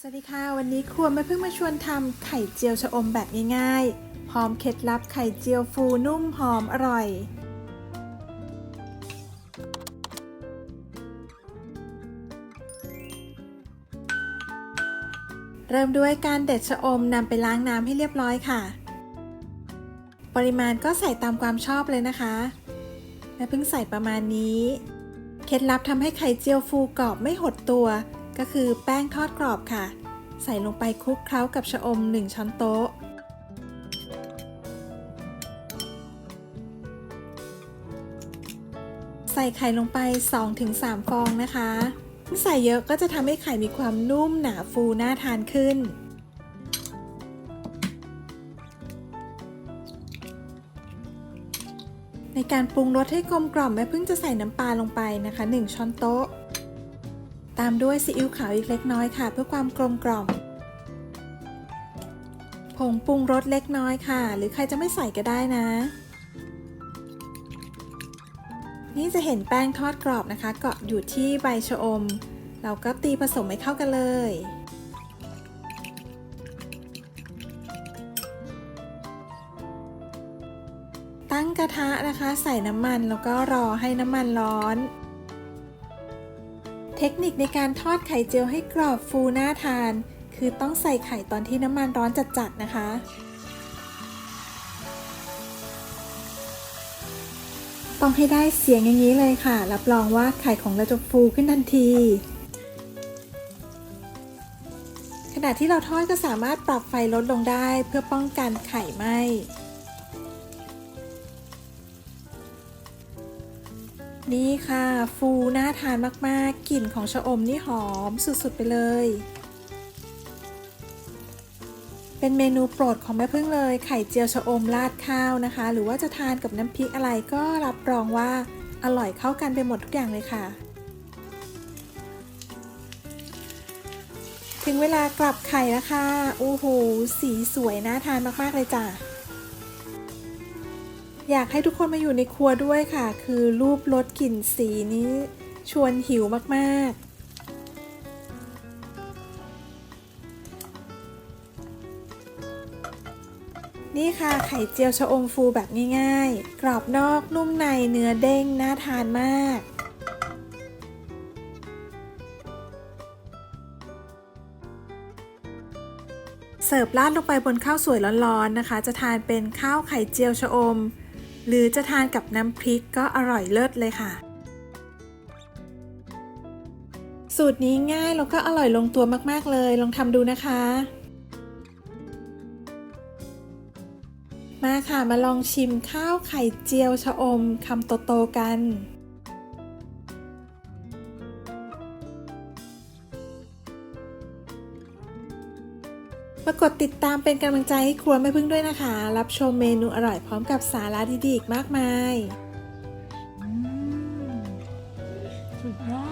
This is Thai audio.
สวัสดีค่ะ วันนี้ครัวแม่เพิ่งมาชวนทำไข่เจียวชะอมแบบง่ายๆ พร้อมเคล็ดลับไข่เจียวฟูนุ่มหอมอร่อย เริ่มด้วยการเด็ดชะอมนำไปล้างน้ำให้เรียบร้อยค่ะ ปริมาณก็ใส่ตามความชอบเลยนะคะแม่เพิ่งใส่ประมาณนี้ เคล็ดลับทำให้ไข่เจียวฟูกรอบไม่หดตัว ก็คือแป้งทอดกรอบค่ะ ใส่ลงไปคลุกเคล้ากับชะอม 1 ช้อนโต๊ะ ใส่ไข่ลงไป 2-3 ฟองนะคะใส่เยอะก็จะทำให้ไข่มีความนุ่มหนาฟูน่าทานขึ้น ในการปรุงรสให้กลมกล่อมแม่เพิ่งจะใส่น้ำปลาลงไปนะคะ 1 ช้อนโต๊ะ ตามด้วยซีอิ๊วขาวอีกเล็กน้อยค่ะ เพื่อความกลมกล่อม ผงปรุงรสเล็กน้อยค่ะ หรือใครจะไม่ใส่ก็ได้นะ นี่จะเห็นแป้งทอดกรอบนะคะ เกาะอยู่ที่ใบชะอม เราก็ตีผสมให้เข้ากันเลยตั้งกระทะนะคะ ใส่น้ำมันแล้วก็รอให้น้ำมันร้อน เทคนิคในการทอดไข่เจียวให้กรอบฟูน่าทาน คือต้องใส่ไข่ตอนที่น้ำมันร้อนจัดๆนะคะ ต้องให้ได้เสียงอย่างนี้เลยค่ะ รับรองว่าไข่ของเราจะฟูขึ้นทันที ขณะที่เราทอดก็สามารถปรับไฟลดลงได้เพื่อป้องกันไข่ไหม้ นี่ค่ะ ฟูน่าทานมาก ๆ กลิ่นของชะอมนี่หอมสุด ๆ ไปเลย เป็นเมนูโปรดของแม่พึ่งเลย ไข่เจียวชะอมราดข้าวนะคะ หรือว่าจะทานกับน้ำพริกอะไรก็รับรองว่าอร่อยเข้ากันไปหมดทุกอย่างเลยค่ะ ถึงเวลากลับไข่แล้วค่ะโอ้โห สีสวยน่าทานมาก ๆ เลยจ้ะ อยากให้ทุกคนมาอยู่ในครัวด้วยค่ะ คือรูปรสกลิ่นสีนี้ชวนหิวมากๆนี่ค่ะไข่เจียวชะอมฟูแบบง่ายๆ กรอบนอกนุ่มในเนื้อเด้งน่าทานมาก เสิร์ฟราดลงไปบนข้าวสวยร้อนๆนะคะ จะทานเป็นข้าวไข่เจียวชะอม หรือจะทานกับน้ำพริกก็อร่อยเลิศเลยค่ะ สูตรนี้ง่ายแล้วก็อร่อยลงตัวมากๆเลย ลองทำดูนะคะ มาค่ะมาลองชิมข้าวไข่เจียวชะอมคำโตๆกัน มากดติดตามเป็นกำลังใจให้ครัวไม่พึ่งด้วยนะคะ รับชมเมนูอร่อยพร้อมกับสาระดีๆอีกมากมายสุดยอด